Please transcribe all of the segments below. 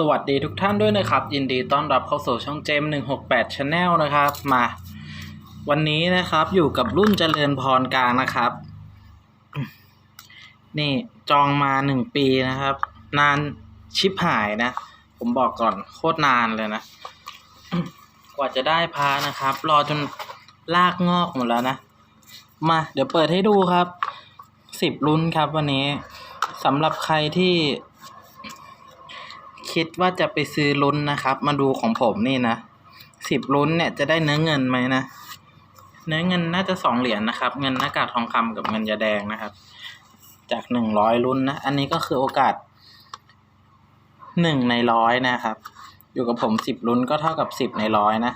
สวัสดีทุกท่านด้วยนะครับ ยินดีต้อนรับเข้าสู่ช่องเจม168 Channel นะครับ มา วันนี้นะครับอยู่กับรุ่นเจริญพรกลางนะครับ นี่จองมาหนึ่งปีนะครับ นานชิปหายนะ ผมบอกก่อนโคตรนานเลยนะ กว่าจะได้พานะครับ รอจนลากงอกหมดแล้วนะ มาเดี๋ยวเปิดให้ดูครับสิบรุ่นครับวันนี้สำหรับใครที่ คิดว่าจะไปซื้อลุ้นนะครับ มาดูของผมนี่นะสิบลุ้นเนี่ยจะได้เนื้อเงินไหมนะ เนื้อเงินน่าจะสองเหรียญนะครับ เงินหน้ากากทองคำกับเงินยาแดงนะครับ จากหนึ่งร้อยลุ้นนะ อันนี้ก็คือโอกาสหนึ่งในร้อยนะครับ อยู่กับผมสิบลุ้นก็เท่ากับสิบในร้อยนะ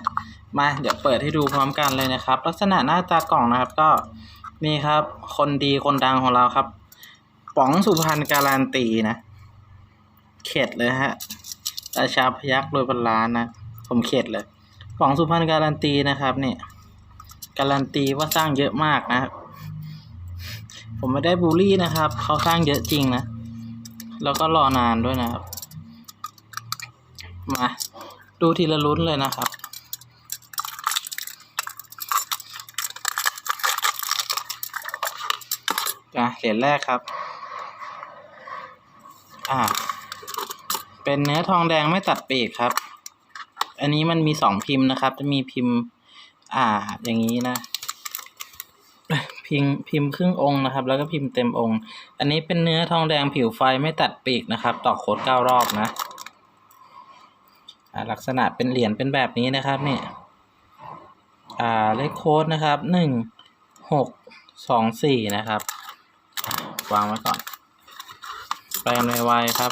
มาเดี๋ยวเปิดให้ดูพร้อมกันเลยนะครับ ลักษณะหน้าตากล่องนะครับก็นี่ครับ คนดีคนดังของเราครับ ป๋องสุพรรณการันตีนะ เข็ดเลยฮะราชาพยักรวยพันล้านนะ ผมเข็ดเลยป๋องสุพรรณการันตีนะครับเนี่ยการันตีว่าสร้างเยอะมากนะ ผมไม่ได้บูลลี่นะครับ เขาสร้างเยอะจริงนะ แล้วก็รอนานด้วยนะครับ มาดูทีละลุ้นเลยนะครับอะเหรียญแรกครับ อ่า เป็นเนื้อทองแดงไม่ตัดปีกครับ อันนี้มันมีสองพิมพ์นะครับ จะมีพิมพ์ อ่า อย่างนี้นะ พิมพ์พิมพ์ครึ่งองค์นะครับ แล้วก็พิมพ์เต็มองค์ อันนี้เป็นเนื้อทองแดงผิวไฟไม่ตัดปีกนะครับ ต่อโคดเก้ารอบนะอ่าลักษณะเป็นเหรียญเป็นแบบนี้นะครับเนี่ยอ่าเลขโค้ดนะครับหนึ่งหกสองสี่นะครับ วางไว้ก่อน ไปกันไวๆครับ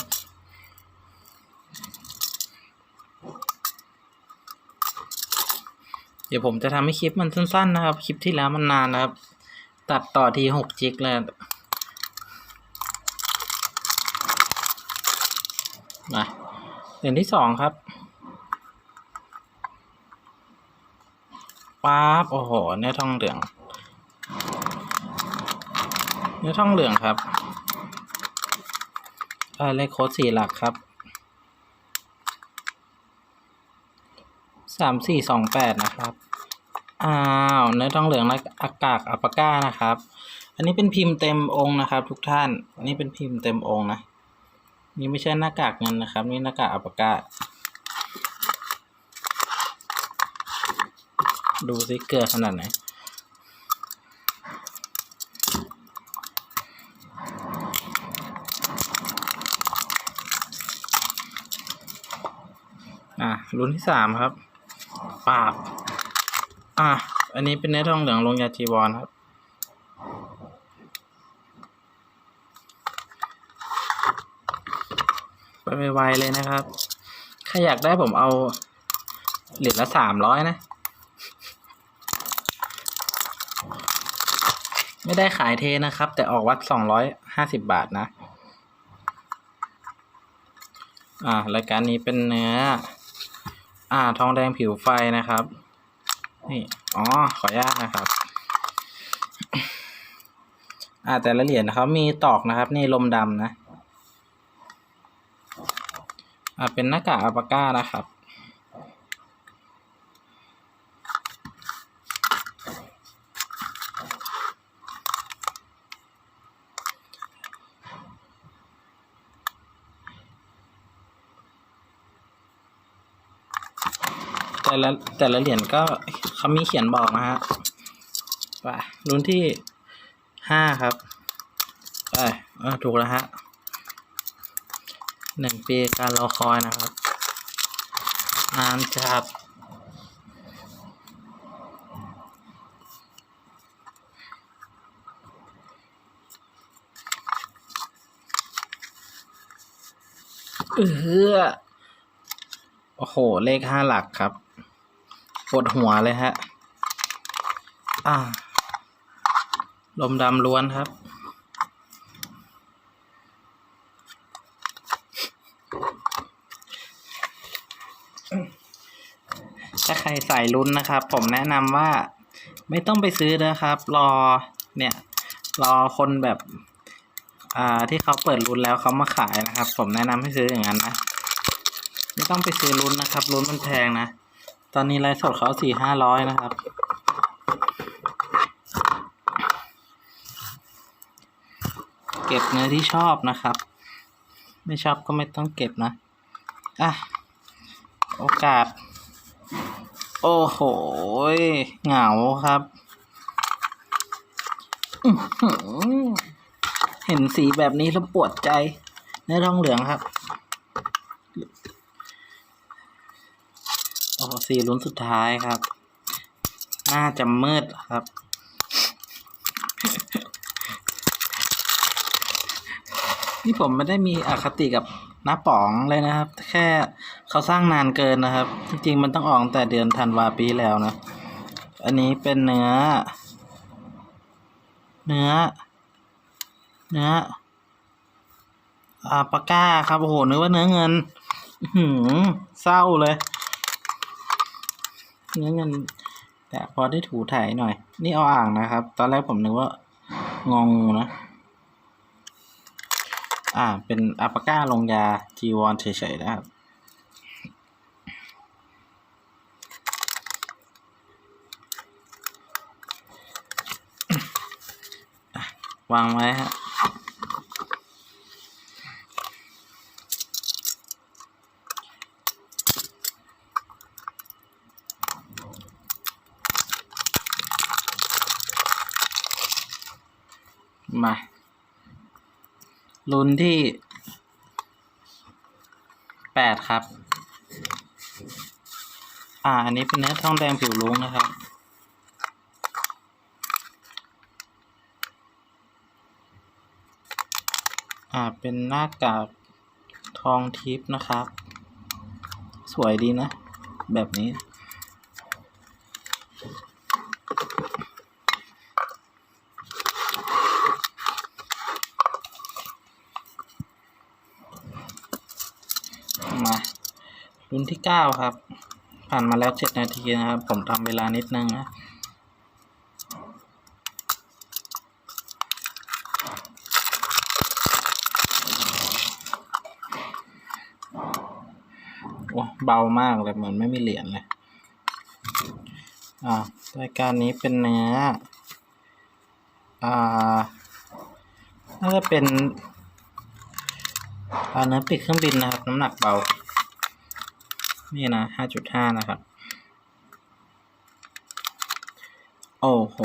เดี๋ยวผมจะทำให้คลิปมันสั้นๆนะครับ คลิปที่แล้วมันนานนะครับ ตัดต่อทีหกจิกเลยมาเหรียญที่สองครับป๊าบโอ้โห เนื้อทองเหลือง เนื้อทองเหลืองครับอ่าเลขโค้ดสี่หลักครับสามสี่สองแปดนะครับ อ้าวเนื้อทองเหลืองและอากากอัปปก้านะครับ อันนี้เป็นพิมพ์เต็มองค์นะครับ ทุกท่านอันนี้เป็นพิมพ์เต็มองค์นะ นี่ไม่ใช่หน้ากากเงินนะครับ นี่หน้ากากอัปปก้า ดูสิเกลือขนาดไหนอะรุ่นที่สามครับ ปาบ อะ อันนี้เป็นเนื้อทองเหลืองลงยาจีวรครับ ไปไวๆเลยนะครับ ใครอยากได้ผมเอาเหรียญละสามร้อยนะ ไม่ได้ขายเทนะครับ แต่ออกวัดสองร้อยห้าสิบบาทนะ อ่ารายการนี้เป็นเนื้อ อ่า ทองแดงผิวไฟนะครับ นี่อ๋อขออนุญาตนะครับ อ่าแต่ละเหรียญนะครับมีตอกนะครับ นี่ลมดำนะ อ่าเป็นหน้ากากอัลปาก้านะครับ แต่ละแต่ละเหรียญก็เขามีเขียนบอกนะฮะไปรุ่นที่ห้าครับไปเออถูกแล้วฮะหนึ่งปีการรอคอยนะครับนานจัดเออโอ้โห เลขห้าหลักครับ ปวดหัวเลยฮะ อ่า ลมดำล้วนครับ ถ้าใครใส่ลุ้นนะครับ ผมแนะนำว่าไม่ต้องไปซื้อนะครับ รอเนี่ย รอคนแบบ อ่า ที่เขาเปิดลุ้นแล้วเขามาขายนะครับ ผมแนะนำให้ซื้ออย่างนั้นนะ ไม่ต้องไปซื้อลุ้นนะครับลุ้นมันแพงนะ ตอนนี้ไลฟ์สดเขาสี่ห้าร้อยนะครับ เก็บเนื้อที่ชอบนะครับ ไม่ชอบก็ไม่ต้องเก็บนะ อะ โอกาส โอ้โห เหงาครับเห็นสีแบบนี้แล้วปวดใจ เนื้อทองเหลืองครับ โอ้สีลุ้นสุดท้ายครับ น่าจะมืดครับ นี่ผมไม่ได้มีอคติกับน้าป๋องเลยนะครับ แค่เขาสร้างนานเกินนะครับ จริงๆมันต้องออกแต่เดือนธันวาปีแล้วนะ อันนี้เป็นเนื้อ เนื้อ เนื้ออาปาก้าครับโอ้โหนึกว่าเนื้อเงิน หือเศร้าเลย เนื้อเงิน แต่พอได้ถูถ่ายหน่อย นี่เอาอ่างนะครับ ตอนแรกผมนึกว่างองูนะ อ่า เป็นอัปปาก้าลงยาจีวอนเฉยๆนะครับวางไว้ฮะ มาลุ้นที่แปดครับ อ่า อันนี้เป็นเนื้อทองแดงผิวลุ้งนะครับ อ่า เป็นหน้ากากทองทิพย์นะครับ สวยดีนะ แบบนี้ มา รุ่นที่เก้าครับ ผ่านมาแล้วเจ็ดนาทีนะครับ ผมทำเวลานิดนึงนะโอ้เบามากเลยเหมือนไม่มีเหรียญเลย อ่ารายการนี้เป็นเนื้อ อ่า น่าจะเป็นเนื้อปีกเครื่องบินนะครับ น้ำหนักเบา นี่นะห้าจุดห้านะครับ โอ้โห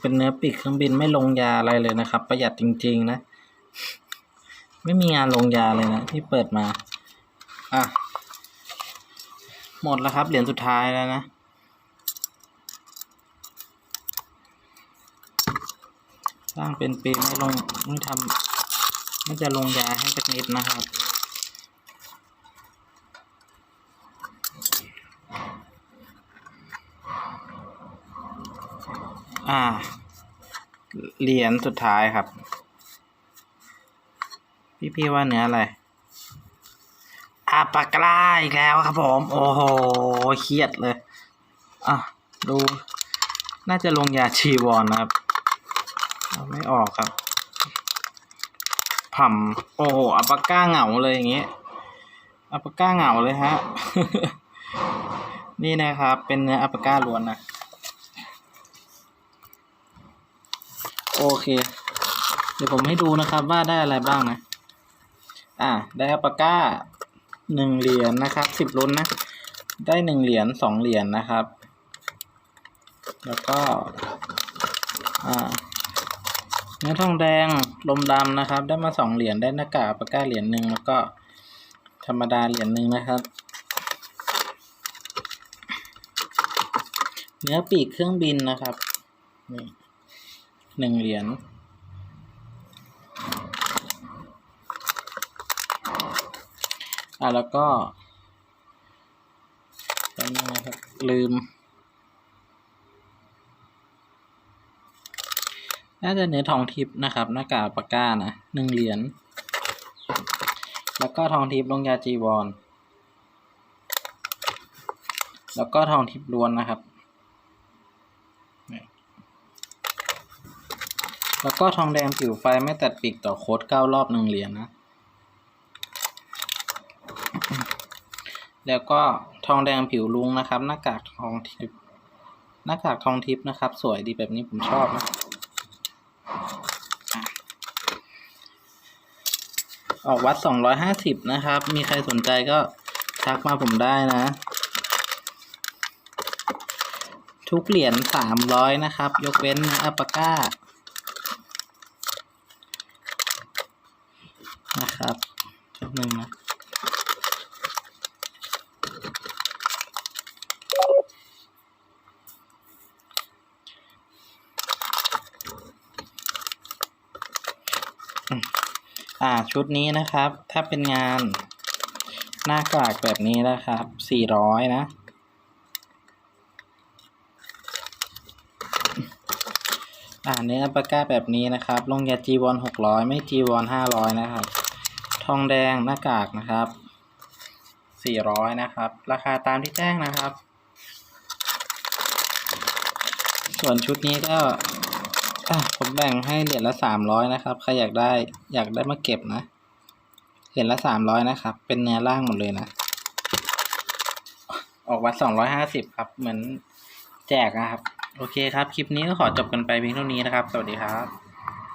เป็นเนื้อปีกเครื่องบินไม่ลงยาอะไรเลยนะครับ ประหยัดจริง ๆ นะ ไม่มีงานลงยาเลยนะที่เปิดมา อะ หมดแล้วครับ เหรียญสุดท้ายแล้วนะสร้างเป็นปีไม่ลงไม่ทำไม่จะลงยาให้สักนิดนะครับ อ่า เหรียญสุดท้ายครับ พี่พี่ว่าเนื้ออะไรอาปากล้าอีกแล้วครับผม โอ้โหเครียดเลย อะ ดู น่าจะลงยาชีวอนนะครับ ไม่ออกครับผ่ำโอ้โหอัปาก้าเหงาเลยอย่างเงี้ยอัปาก้าเหงาเลยฮะ นี่นะครับ เป็นเนื้ออัปปาก้าล้วนนะ โอเค เดี๋ยวผมให้ดูนะครับว่าได้อะไรบ้างนะ อ่า ได้อัปปาก้าหนึ่งเหรียญนะครับสิบลุ้นนะ ได้หนึ่งเหรียญสองเหรียญนะครับ แล้วก็ อ่าเนื้อทองแดงลมดำนะครับ ได้มาสองเหรียญได้หน้ากากอัปปาก้าเหรียญหนึ่งแล้วก็ ธรรมดาเหรียญหนึ่งนะครับเนื้อปีกเครื่องบินนะครับนี่ หนึ่งเหรียญอ่าแล้วก็แป๊บนึงครับลืม น่าจะเนื้อทองทิพย์นะครับ หน้ากากปากก้านะหนึ่งเหรียญแล้วก็ทองทิพย์ลงยาจีวร แล้วก็ทองทิพย์ล้วนนะครับ แล้วก็ทองแดงผิวไฟไม่ตัดปีกต่อโค้ดเก้ารอบหนึ่งเหรียญนะ แล้วก็ทองแดงผิวลุงนะครับ หน้ากากทองทิพหน้ากากทองทิพนะครับ สวยดีแบบนี้ผมชอบนะอะออกวัดสองร้อยห้าสิบนะครับ มีใครสนใจก็ทักมาผมได้นะ ทุกเหรียญสามร้อยนะครับ ยกเว้นอัปปาก้า นะครับแป๊บนึงนะอ่าชุดนี้นะครับ ถ้าเป็นงานหน้ากากแบบนี้นะครับสี่ร้อยนะ อ่าเนื้ออัลปาก้าแบบนี้นะครับ ลงยาจีวอนหกร้อยไม่จีวอนห้าร้อยนะครับ ทองแดงหน้ากากนะครับสี่ร้อยนะครับ ราคาตามที่แจ้งนะครับ ส่วนชุดนี้ก็ผมแบ่งให้เหรียญละสามร้อยนะครับ ใครอยากได้อยากได้มาเก็บนะ เหรียญละสามร้อยนะครับ เป็นเนื้อล่างหมดเลยนะ ออกวัดสองร้อยห้าสิบครับ เหมือนแจกนะครับ โอเคครับ คลิปนี้ก็ขอจบกันไปเพียงเท่านี้นะครับ สวัสดีครับ